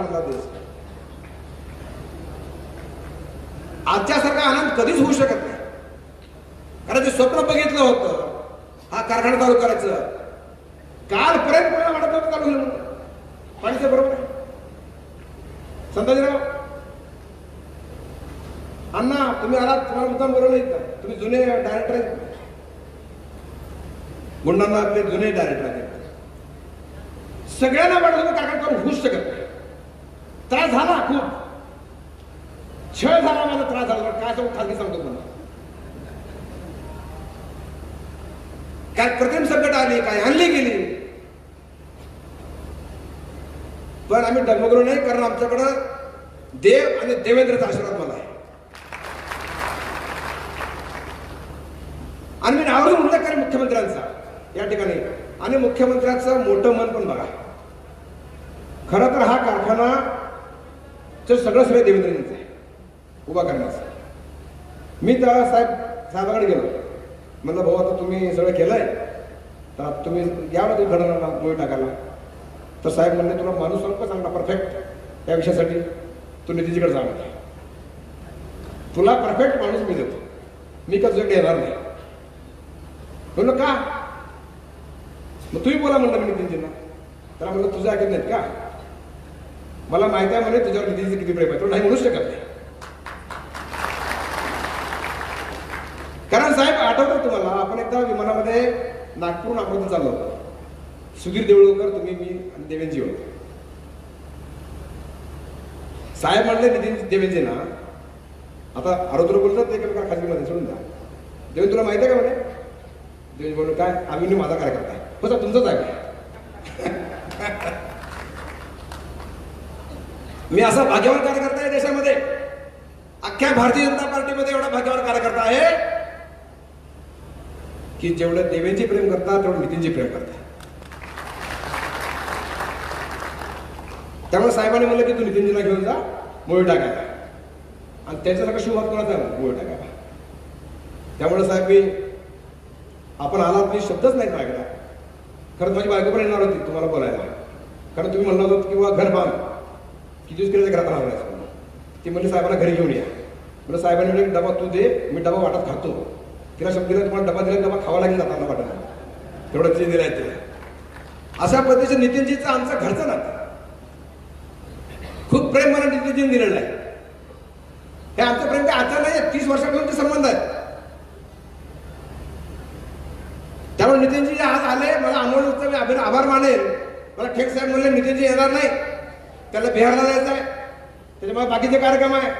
मोठा दिवस आजच्यासारखा आनंद कधीच होऊ शकत नाही. कारण जे स्वप्न बघितलं होतं. हा कारखाना चालू करायचं. कालपर्यंत मला वाटत नव्हतं चालू झालं. पाणीचं बरोबर आहे. संताजीराव अण्णा तुम्ही आलात. तुम्हाला मुद्दाम बोलवलं नाही का तुम्ही जुने डायरेक्टर आहेत. गुंडांना आपले जुने डायरेक्टर आहेत. सगळ्यांना वाटत होतं कारखाना चालू होऊच शकत नाही. त्रास झाला खूप. छळ झाला मला त्रास झाला. काय सांगू खाजगी सांगतो मला काय कृत्रिम संकट आली काय आणली गेली. पण आम्ही डगमगलो नाही कारण आमच्याकडं देव आणि देवेंद्रचा आशीर्वाद मला आहे. आणि मी आवर्जून उल्लेख करेन मुख्यमंत्र्यांचा या ठिकाणी. आणि मुख्यमंत्र्यांचं मोठं मन पण बघा. खरं तर हा कारखाना तर सगळं सगळं देवेंद्रजींचं आहे. उभा करण्याचं. मी त्या साहेब साहेबाकडे गेलो. म्हणलं भाऊ आता तुम्ही सगळं केलंय. तर आता तुम्ही या ना तुम्ही घडणार मुळे टाकायला. तर साहेब म्हणले तुला माणूस सांगतो चांगला परफेक्ट या विषयासाठी तू नितीजीकडे जाणार तुला परफेक्ट माणूस मी देतो. मी का तुझ्याकडे येणार नाही. म्हणलं का? मग तुम्ही बोला म्हणलं मी नितीनजींना. त्याला म्हणलं तुझ्या ऐकत नाहीत का? मला माहिती आहे म्हणे तुझ्यावर नितीनचं किती प्रेम आहे. तो नाही म्हणू शकत नाही. कारण साहेब आठवतं तुम्हाला आपण एकदा विमानामध्ये नागपूर अमृत चाललो होतो. सुधीर देवळकर तुम्ही मी आणि देवेंजी होतो. साहेब म्हणले नितीन देवेंजी ना आता आरोग्य बोलतात ते का खाजगीमध्ये सोडून द्या. देवेंद्र तुला माहिती आहे का म्हणे? देवेंद्र बोलू काय? आम्ही नाही माझा कार्यकर्ता आहे. बसा तुमचाच आहे. मी असा भाग्यवान कार्यकर्ता आहे देशामध्ये. अख्ख्या भारतीय जनता पार्टीमध्ये एवढा भाग्यवान कार्यकर्ता आहे की जेवढं देवेंची प्रेम करता तेवढं नितीनची प्रेम करता त्यामुळे साहेबांनी म्हणलं की तू नितीनजीला घेऊन जा मुळे टाकायला आणि त्याच्यासारखा शिवहात कोणाचा आहे? टाकायला त्यामुळे साहेब मी आपण आलात मी शब्दच नाही ऐकला खरं माझी बायको पण येणार होती तुम्हाला बोलायला. कारण तुम्ही म्हणलं होतं किंवा घर बांध. किती दिवस केलं घरात राहणार ते म्हणजे साहेबांना घरी घेऊन या. म्हणजे साहेबांनी म्हणजे डबा तू दे मी डबा वाटत खातो. तिला शब्द दिला तुम्हाला डबा दिला डबा खावा लागेल जाताना वाटत तेवढं ते दिलाय तिला. अशा पद्धतीचं नितीनजीचं आमचं घरचं ना खूप प्रेम मला नितीनजीने दिलेलं आहे. हे आमचं प्रेम काय आता नाही तीस वर्षापर्यंत संबंध आहे त्यामुळे नितीनजी आज आले मला अमोलचा मी आभार मानेल. मला ठेक साहेब म्हणले नितीनजी येणार नाही. त्याला बिहारला जायचं आहे. त्याच्यामुळे बाकीचे कार्यक्रम आहे.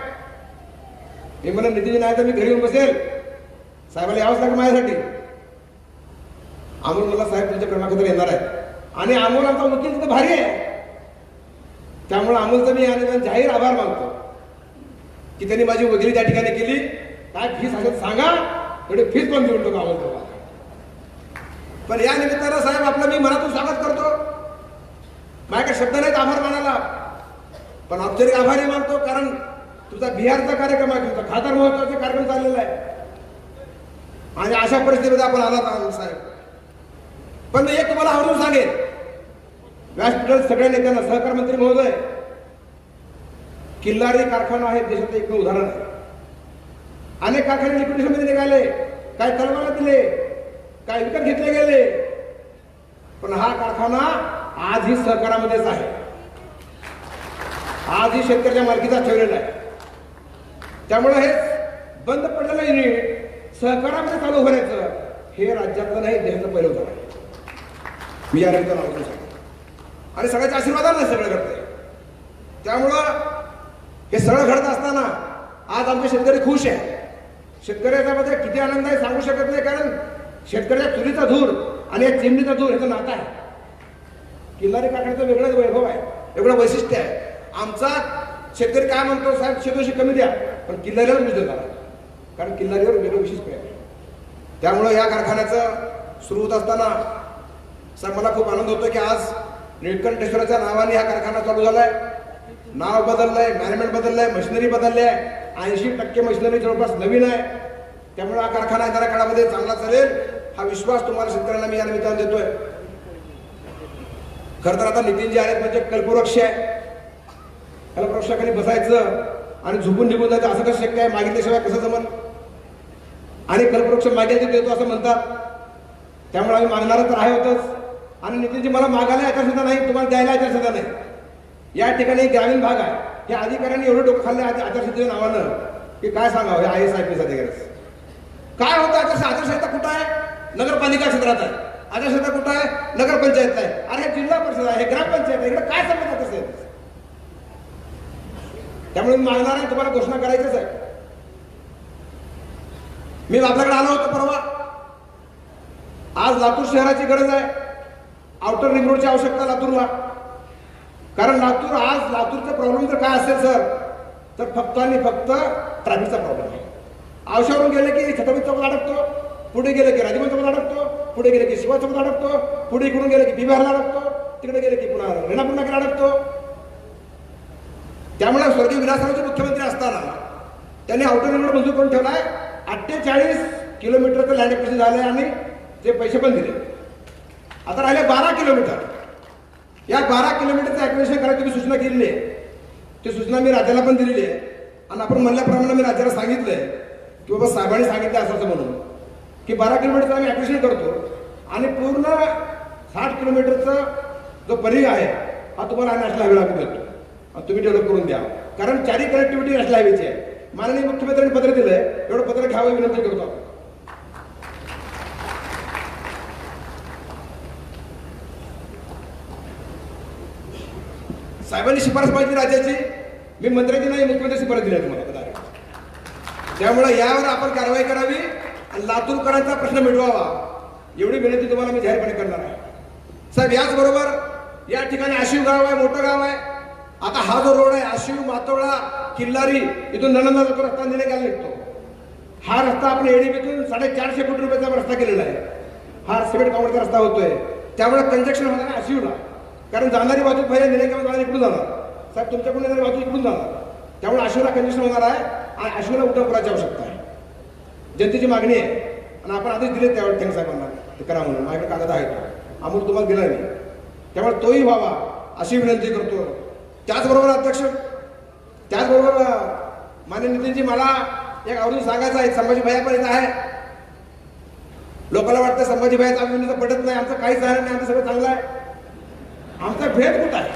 हे मला निधी नाही तर मी घरी येऊन बसेल. साहेबाला यावंच लागेल माझ्यासाठी. अमोल मला साहेब तुमच्या प्रेमाखातर येणार आहे. आणि अमोल आमचा वकील तिथं भारी आहे. त्यामुळे अमोलचा मी आणि जाहीर आभार मानतो. की त्यांनी माझी वकिली त्या ठिकाणी केली. काय फीस असेल सांगा. एवढी फीस पण देऊन टाकू अमोल तुम्हाला पण या निमित्तानं साहेब आपलं मी मनातून स्वागत करतो. माझ्या शब्द नाहीत आभार मानायला. पण औपचारिक आभारी मानतो कारण तुमचा बिहारचा कार्यक्रम आहे तुमचा खादर महोत्सवाचा कार्यक्रम चाललेला आहे. आणि अशा परिस्थितीमध्ये आपण आलात आहोत साहेब. पण एक तुम्हाला आवडून सांगेन. व्यासपीठात सगळ्या नेत्यांना सहकार मंत्री महोदय किल्लारी कारखाना आहे देशाचं एक उदाहरण आहे. अनेक कारखाने लिक्विडेशनमध्ये निघाले काय तलवाला दिले काय विकत घेतले गेले. पण हा कारखाना आजही सहकारामध्येच आहे. आजही शेतकऱ्याच्या मालकीचा ठेवलेला आहे. त्यामुळे हे बंद पडलेलं युनिट सहकारामध्ये चालू होण्याचं हे राज्यातलं नाही देशाचं पहिलं उदाहरण आहे. मी या निमित्तानं आवडून सांगतो. आणि सगळ्याच्या आशीर्वादानं सगळं घडतंय. त्यामुळं हे सगळं घडत असताना आज आमचे शेतकरी खुश आहे. शेतकऱ्याच्या मध्ये किती आनंद आहे सांगू शकत नाही कारण शेतकऱ्याच्या चुलीचा धूर आणि या चिमणीचा धूर ह्याचं नातं आहे. किल्लारी कारखान्याचं वेगळंच वैभव आहे वेगळं वैशिष्ट्य आहे. आमचा शेतकरी काय म्हणतो साहेब शेतोशी कमी द्या पण किल्लारीवर वीज देणार कारण किल्लारीवर वेगळं विशेष त्यामुळं या कारखान्याचं सुरू होत असताना सर मला खूप आनंद होतो की आज निळकंठेश्वराच्या नावाने हा कारखाना चालू झालाय. नाव बदललंय मॅनेजमेंट बदललंय मशिनरी बदलली आहे ऐंशी टक्के मशिनरी जवळपास नवीन आहे. त्यामुळे हा कारखाना येणाऱ्या काळामध्ये चांगला चालेल. हा विश्वास तुम्हाला शेतकऱ्यांना मी या निमित्तानं देतोय. खरं तर आता नितीनजी आहेत म्हणजे कल्पवृक्ष आहे. कल्पवृक्षाखाली बसायचं आणि झोपून निघून जायचं असं कसं शक्य आहे? मागितल्याशिवाय कसं जमल? आणि कल्पवृक्ष मागायचे देतो असं म्हणतात. त्यामुळे आम्ही मागणारं तर आहे होतच. आणि नितीनजी मला मागायला याच्या सुद्धा नाही तुम्हाला द्यायला याच्या सुद्धा नाही. या ठिकाणी ग्रामीण भाग आहे. या अधिकाऱ्यांनी एवढं डोकं खाल्ले आचारसंहितेच्या नावानं की काय सांगावं हे I S I P S काय होतं? आचार आचारसंहिता कुठं आहे? नगरपालिका क्षेत्रात आहे. आचारसंहिता कुठं आहे? नगरपंचायत आहे. अरे हे जिल्हा परिषद आहे हे ग्रामपंचायत आहे. इकडे काय संबंध असेल आहे त्यामुळे मी मागणार आहे तुम्हाला घोषणा करायचीच आहे. मी आपल्याकडे आलो होतो परवा. आज लातूर शहराची गरज आहे. आउटर रिंग रोडची आवश्यकता लातूरला. कारण लातूर आज लातूरचा प्रॉब्लेम जर काय असेल सर तर फक्त आणि फक्त ट्रॅफिकचा प्रॉब्लेम आहे. आवश्यावरून गेले की छत्रपती चौकात अडकतो पुढे गेले की राजीवन चौकात अडकतो पुढे गेले की शिवा चौकात अडकतो पुढे इकडून गेले की बिहारला अडकतो तिकडे गेले की पुन्हा रेणापूर अडकतो. त्यामुळे स्वर्गीय विलासरावचे मुख्यमंत्री असताना त्यांनी आउटर रिंग मंजूर करून आहे अठ्ठेचाळीस किलोमीटरचं लँड झालं आहे आणि ते पैसे पण दिले. आता राहिले बारा किलोमीटर. या बारा किलोमीटरचं ॲक्विजिशन करायची सूचना केलेली आहे. ती सूचना मी राज्याला पण दिलेली आहे. आणि आपण म्हणल्याप्रमाणे मी राज्याला सांगितलंय की बाबा साहेबांनी सांगितलं असं म्हणून की बारा किलोमीटरचं आम्ही ॲक्विजिशन करतो आणि पूर्ण साठ किलोमीटरचा जो परिघ आहे हा तुम्हाला नॅशनल हायवे लागू देतो तुम्ही डेव्हलप करून द्या. कारण चारी कनेक्टिव्हिटी नॅशनल हायवेची आहे. माननीय मुख्यमंत्र्यांनी पत्र दिलंय एवढं पत्र घ्यावं विनंती करतो आपण. साहेबांनी शिफारस पाहिजे राज्याची. मी मंत्र्याची नाही मुख्यमंत्री शिफारस दिली आहे तुम्हाला त्यामुळे यावर आपण कारवाई करावी आणि लातूरकरांचा प्रश्न मिटवावा. एवढी विनंती तुम्हाला मी जाहीरपणे करणार आहे. साहेब याचबरोबर या ठिकाणी आशिव गाव आहे मोठं गाव आहे. आता हा जो रोड आहे आशिव मातोळा किल्लारी इथून नणंदा जातो रस्ता निघायला निघतो. हा रस्ता आपण एडीबीतून साडेचारशे कोटी रुपयाचा रस्ता केलेला आहे. हा सिमेंट काँक्रीटचा रस्ता होतोय. त्यामुळे कंजक्शन होणार आहे आशिवला कारण जाणारी वाहतूक पहिल्या निलेगाव जाणारी इकडून जाणार. साहेब तुमच्याकडून येणारी वाहतूक इकडून जाणार. त्यामुळे आशिवला कंजक्शन होणार आहे आणि आशिवला उड्डाण करायची आवश्यकता आहे. जनतेची मागणी आहे. आणि आपण आधीच दिले त्यावेळी त्यांनी साहेबांना. ते करा म्हणून. माझ्याकडे कागद आहे तो अमोल तुम्हाला दिला नाही. त्यामुळे तोही व्हावा. अशी विनंती करतो त्याचबरोबर अध्यक्ष त्याचबरोबर अं, मान्य नितीनजी मला एक आवडून सांगायचं आहे संभाजी भयापर्यंत आहे. लोकांना वाटतं संभाजी भाई विनंती पडत नाही आमचं काहीच आहे नाही आमचं सगळं चांगलं आहे. आमचा भेद कुठं आहे?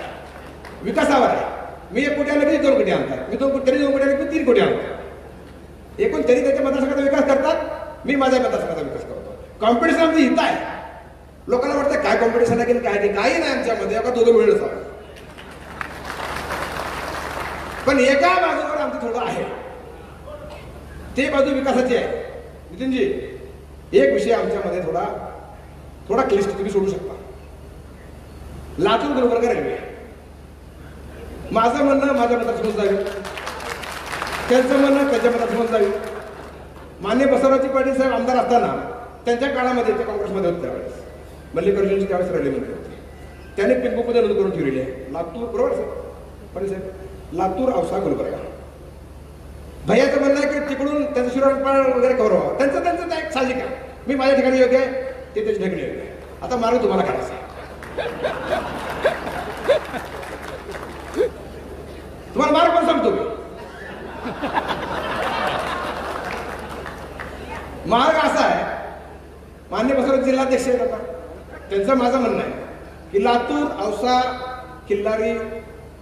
विकासावर आहे. मी एक कोटी आले की दोन कोटी आणतात. मी दोन कोटी तरी दोन कोटी आले की तीन कोटी आणतात. एकूण तरी त्याच्या मतदारसंघाचा विकास करतात मी माझ्या मतदारसंघाचा विकास करतो. कॉम्पिटिशन आमचं हित आहे. लोकांना वाटतं काय कॉम्पिटिशन आहे की काय ते काही नाही आमच्यामध्ये. एका दोघं आहे पण एका बाजूवर आमचं थोडं आहे. ते बाजू विकासाची आहे. नितीनजी एक विषय आमच्यामध्ये थोडा थोडा क्लिष्ट तुम्ही सोडू शकता. लातूर गुलबर्गा रेल्वे? माझं म्हणणं माझ्या मतदारसंघात जावी. त्यांचं म्हणणं त्यांच्या मतदारसंघात जावी. मान्य बसवराजी पाटील साहेब आमदार असताना त्यांच्या काळामध्ये ते काँग्रेसमध्ये होते त्यावेळेस. मल्लिकार्जुनची त्यावेळेस रेल्वेमध्ये होते. त्याने पिंकूमध्ये नोंद करून ठेवलेली आहे. लातूर बरोबर साहेब. पाटील साहेब. लातूर औसा गुलबर्गा. भैयाचं म्हणणं आहे की तिकडून त्यांचं शिरोपाळ वगैरे कव्हर व्हावं. त्यांचं त्यांचं त्या एक साहजिक आहे. मी माझ्या ठिकाणी योग्य आहे ते त्याच्या ठिकाणी योग्य आहे. आता मार्ग तुम्हाला काढायचा आहे. तुम्हाला मार्ग पण सांगतो मी. मार्ग असा आहे मान्य बसवराज जिल्हाध्यक्ष आहेत आता. त्यांचं माझं म्हणणं आहे की लातूर औसा किल्लारी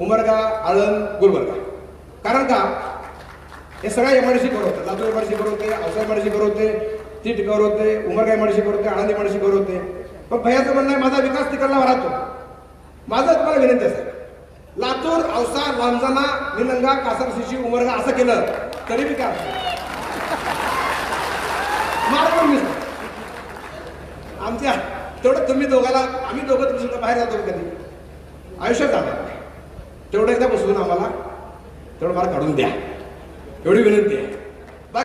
उमरगा आळंद गुलबर्गा कारण का? हे सगळ्या एमआयडीसी कवर होतं. लातूर एमआयडीसी होते औसा एमआयडीसी कवर होते तीट होते उमरगा एमआयडीसी कवर होते आळंद एमआयडीसी कवर होते. पण भैयाचं म्हणणं आहे माझा विकास तिकडला राहतो माझं तुम्हाला विनंती असेल लातूर औसा लांजाना निलंगा कासार शिशी उमरगा असं केलं तरी विकास मार्ग पण आमच्या तेवढं तुम्ही दोघाला आम्ही दोघं तुम्ही सुद्धा बाहेर जातो कधी. आयुष्यात आलं तेवढं एकदा बसवून आम्हाला तेवढं मला काढून द्या. एवढी विनंती आहे.